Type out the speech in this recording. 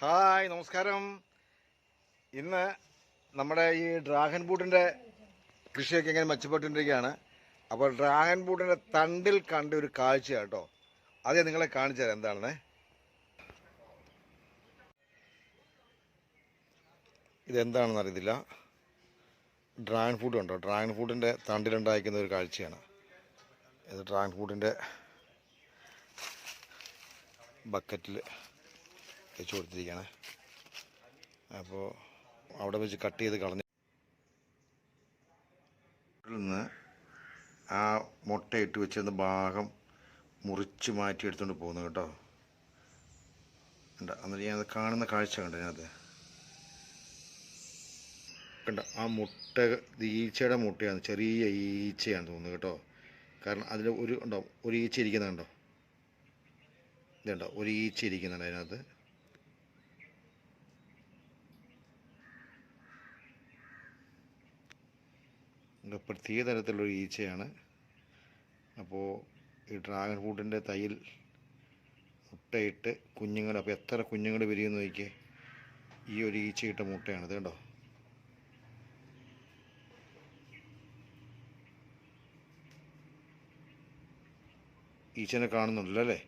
Hi നമസ്കാരം. ഇന്ന് നമ്മുടെ ഈ ഡ്രാഗൺ ബൂട്ടിന്റെ കൃഷിയൊക്കെ ഇങ്ങനെ മെച്ചപ്പെട്ടുകൊണ്ടിരിക്കുകയാണ്. അപ്പോൾ ഡ്രാഗൺ ബൂട്ടിന്റെ തണ്ടിൽ കണ്ട ഒരു കാഴ്ച കേട്ടോ. അത് നിങ്ങളെ കാണിച്ചു തരാം എന്താണെന്നേ. ഇതെന്താണെന്ന് അറിയത്തില്ല. ഡ്രാഗൺ ഫ്രൂട്ട് ഉണ്ടോ ഡ്രാഗൺ ഫ്രൂട്ടിന്റെ തണ്ടിലുണ്ടായിരിക്കുന്ന ഒരു കാഴ്ചയാണ്. ഇത് ഡ്രാഗൺ ഫ്രൂട്ടിന്റെ ബക്കറ്റിൽ വെച്ച് കൊടുത്തിരിക്കുകയാണ് അപ്പോൾ അവിടെ വെച്ച് കട്ട് ചെയ്ത് കളഞ്ഞ് നിന്ന് ആ മുട്ടയിട്ട് വെച്ചിരുന്ന ഭാഗം മുറിച്ച് മാറ്റി എടുത്തുകൊണ്ട് പോകുന്നു കേട്ടോ. ഉണ്ട് എന്നിട്ട് ഞാനത് കാണുന്ന കാഴ്ച കണ്ടോ ഞാനത് കണ്ട? ആ മുട്ട ഈച്ചയുടെ മുട്ടയാണ് ചെറിയ ഈച്ചയാണ് തോന്നുന്നു കേട്ടോ. കാരണം അതിൽ ഒരു ഉണ്ടോ ഒരു ഈച്ച ഇരിക്കുന്നുണ്ടോ ഇതുണ്ടോ? ഒരു ഈച്ച ഇരിക്കുന്നുണ്ട് അതിനകത്ത്. പ്രത്യേക തരത്തിലുള്ള ഈച്ചയാണ്. അപ്പോൾ ഈ ഡ്രാഗൺ ഫ്രൂട്ടിന്റെ തൈയിൽ മുട്ടയിട്ട് കുഞ്ഞുങ്ങൾ അപ്പോൾ എത്ര കുഞ്ഞുങ്ങൾ വിരിയുമെന്ന് നോക്കിയേ. ഈ ഒരു ഈച്ചയിട്ട മുട്ടയാണ്. ഇത് കണ്ടോ? ഈച്ചനെ കാണുന്നുണ്ടല്ലോ അല്ലേ?